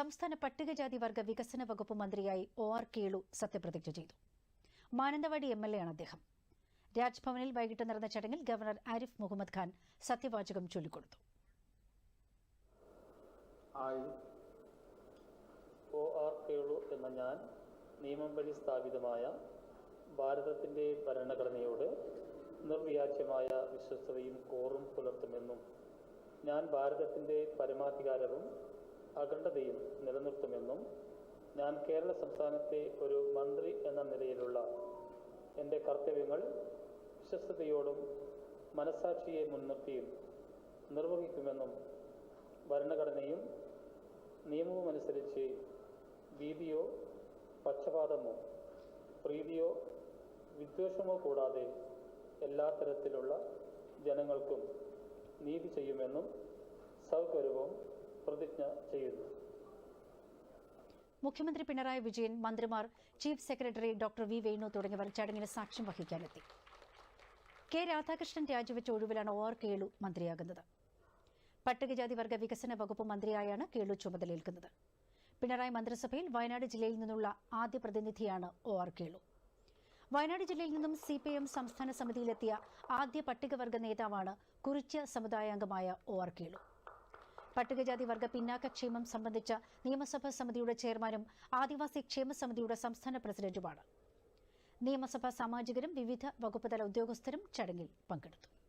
സംസ്ഥാന പട്ടികജാതി വർഗ വികസന വകുപ്പ് മന്ത്രിയായി ഒ ആർ കേളു സത്യപ്രതിജ്ഞ ചെയ്തു. മാനന്തവാടി എം എൽ എ ആണ് അദ്ദേഹം. രാജ്ഭവനിൽ വൈകിട്ട് നടന്ന ചടങ്ങിൽ ഗവർണർ ആരിഫ് മുഹമ്മദ് ഖാൻ സത്യവാചകം ചൊല്ലിക്കൊടുത്തു. ഒ ആർ കേളു എന്ന ഞാൻ നിയമം വഴി സ്ഥാപിതമായ ഭാരതത്തിന്റെ ഭരണഘടനയോട് നിർവ്യാജ്യമായ വിശ്വസ്തതയും കോറും പുലർത്തുമെന്നും ഞാൻ ഭാരതത്തിന്റെ പരമാധികാരവും അഖണ്ഡതയും നിലനിർത്തുമെന്നും ഞാൻ കേരള സംസ്ഥാനത്തെ ഒരു മന്ത്രി എന്ന നിലയിലുള്ള എന്റെ കർത്തവ്യങ്ങൾ വിശ്വസ്തയോടും മനസാക്ഷിയെ മുൻനിർത്തിയും നിർവഹിക്കുമെന്നും ഭരണഘടനയും നിയമവുമനുസരിച്ച് ഭീതിയോ പക്ഷപാതമോ പ്രീതിയോ വിദ്വേഷമോ കൂടാതെ എല്ലാ തരത്തിലുള്ള ജനങ്ങൾക്കും നീതി ചെയ്യുമെന്നും സൗകര്യവും പ്രതിജ്ഞ ചെയ്യുന്നു മുഖ്യമന്ത്രി പിണറായി വിജയൻ മന്ത്രിമാർ chief secretary doctor V Venu തുടങ്ങിയവർ ചടങ്ങിന് സാക്ഷ്യം വഹിക്കാനെത്തി. കെ രാധാകൃഷ്ണൻ രാജിവെച്ച ഒഴിവിലാണ് ഒ ആർ കേളു മന്ത്രിയാകുന്നത്. പട്ടികജാതി വർഗ വികസന വകുപ്പ് മന്ത്രിയായാണ് കേളു ചുമതലയേൽക്കുന്നത്. പിണറായി മന്ത്രിസഭയിൽ വയനാട് ജില്ലയിൽ നിന്നുള്ള ആദ്യ പ്രതിനിധിയാണ് ഒ ആർ കേളു. വയനാട് ജില്ലയിൽ നിന്നും സി പി എം സംസ്ഥാന സമിതിയിലെത്തിയ ആദ്യ പട്ടികവർഗ നേതാവാണ് കുറിച്യ സമുദായാംഗമായ ഒ ആർ കേളു. പട്ടികജാതി വർഗ പിന്നാക്കക്ഷേമം സംബന്ധിച്ച നിയമസഭാ സമിതിയുടെ ചെയർമാനും ആദിവാസി ക്ഷേമ സമിതിയുടെ സംസ്ഥാന പ്രസിഡന്റുമാണ്. നിയമസഭാ സാമാജികരും വിവിധ വകുപ്പുതല ഉദ്യോഗസ്ഥരും ചടങ്ങിൽ പങ്കെടുത്തു.